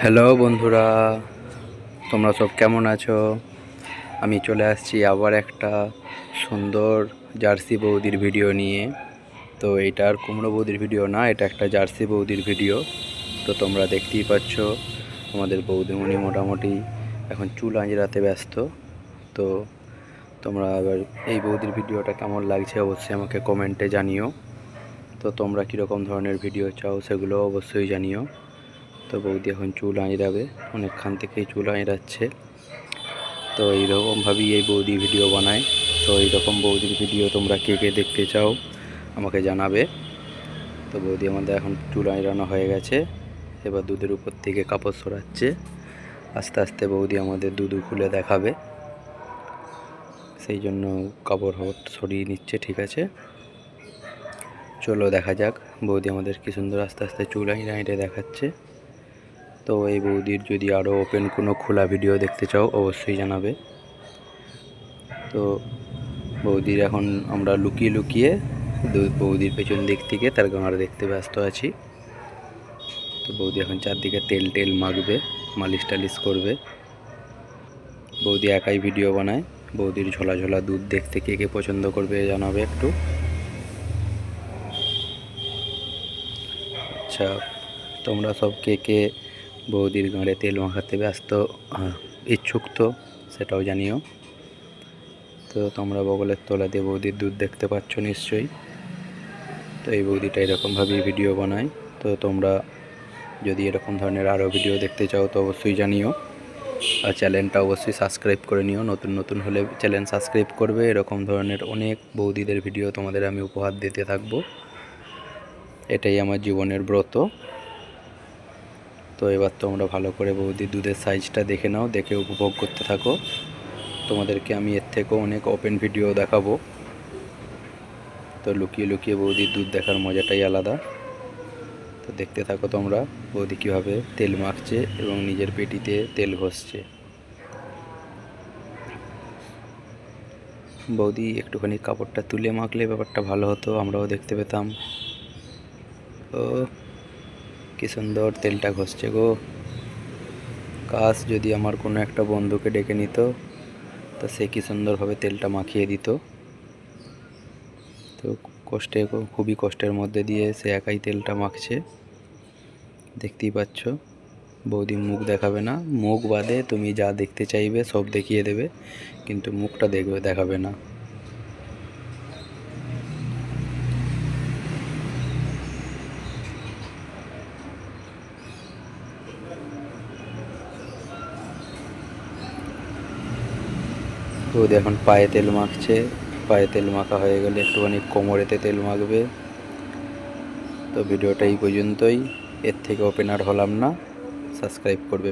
Hello বন্ধুরা। তোমরা সব কেমন আছো? আমি চলে আসছি আবার একটা সুন্দর জার্সি বৌদির ভিডিও নিয়ে। তো এটা আর কুমড়ো বৌদির ভিডিও না, এটা একটা জার্সি বৌদির ভিডিও। তো তোমরা দেখতেই পাচ্ছ, আমাদের বৌদিমণি মোটামুটি এখন চুল আঁচড়াতে ব্যস্ত। তো তোমরা এবার এই বৌদির ভিডিওটা কেমন লাগছে অবশ্যই আমাকে কমেন্টে জানিও। তো তোমরা কীরকম ধরনের ভিডিও চাও সেগুলো অবশ্যই জানিও। তো বৌদি এখন চুল আঁচড়াবে অনেকক্ষণ থেকেই চুল আঁচড়াচ্ছে তো এইরকমভাবেই এই বৌদি ভিডিও বানায়। তো এইরকম বৌদির ভিডিও তোমরা কে কে দেখতে চাও, আমাকে জানাবে। তো বৌদি আমাদের এখন চুল আঁচড়ানো হয়ে গেছে, এবার দুধের উপর থেকে কাপড় সরাচ্ছে। আস্তে আস্তে বৌদি আমাদের দুধু খুলে দেখাবে। সেই জন্য কাপড় হাপড় সরিয়ে নিচ্ছে, ঠিক আছে? চলো দেখা যাক, বৌদি আমাদের কি সুন্দর আস্তে আস্তে চুল আঁচড়ে আঁচড়ে দেখাচ্ছে। তো এই বৌদির যদি আরও ওপেন কোনো খোলা ভিডিও দেখতে চাও, অবশ্যই জানাবে। তো বৌদির এখন আমরা লুকিয়ে লুকিয়ে বৌদির পেছন দিক থেকে তার গাঁড় দেখতে ব্যস্ত আছি। তো বৌদি এখন চারদিকে তেল টেল মাখবে, মালিশ টালিশ করবে। বৌদি একাই ভিডিও বানায়, বৌদির ঝোলা ঝোলা দুধ দেখতে কে কে পছন্দ করবে জানাবে একটু। আচ্ছা তোমরা সব কে কে বৌদির গাঁড়ে তেল মাখাতে ব্যস্ত ইচ্ছুক তো, সেটাও জানিও। তো তোমরা বগলের তলা দিয়ে বৌদির দুধ দেখতে পাচ্ছ নিশ্চয়ই। তো এই বৌদিটা এরকমভাবেই ভিডিও বানায়। তো তোমরা যদি এরকম ধরনের আরও ভিডিও দেখতে চাও, তো অবশ্যই জানিও। আর চ্যানেলটা অবশ্যই সাবস্ক্রাইব করে নিও। নতুন নতুন হলে চ্যানেল সাবস্ক্রাইব করবে। এরকম ধরনের অনেক বৌদিদের ভিডিও তোমাদের আমি উপহার দিতে থাকব। এটাই আমার জীবনের ব্রত। তো এবার তোমরা ভালো করে বৌদির দুধের সাইজটা দেখে নাও, দেখে উপভোগ করতে থাকো। তোমাদেরকে আমি এর থেকেও অনেক ওপেন ভিডিও দেখাবো। তো লুকিয়ে লুকিয়ে বৌদির দুধ দেখার মজাটাই আলাদা। তো দেখতে থাকো তোমরা বৌদি কীভাবে তেল মাখছে এবং নিজের পেটিতে তেল ঘষছে। বৌদি একটুখানি কাপড়টা তুলে মাখলে ব্যাপারটা ভালো হতো, আমরাও দেখতে পেতাম। ও কি সুন্দর তেলটা ঘষছে গো। কাশ যদি আমার কোনো একটা বন্ধুকে ডেকে নিত, তা সে কি সুন্দরভাবে তেলটা মাখিয়ে দিত। তো কষ্টে, খুবই কষ্টের মধ্যে দিয়ে সে একাই তেলটা মাখছে। দেখতেই পাচ্ছ, বৌদি মুখ দেখাবে না। মুখ বাদে তুমি যা দেখতে চাইবে সব দেখিয়ে দেবে, কিন্তু মুখটা দেখবে, দেখাবে না। বৌদি এখন পায়ে তেল মাখছে, পায়ে তেল মাখা হয়ে গেলে একটুখানি কোমরেতে তেল মাখবে। তো ভিডিওটা এই পর্যন্তই। এর থেকে ওপেনার হলাম না। সাবস্ক্রাইব করবে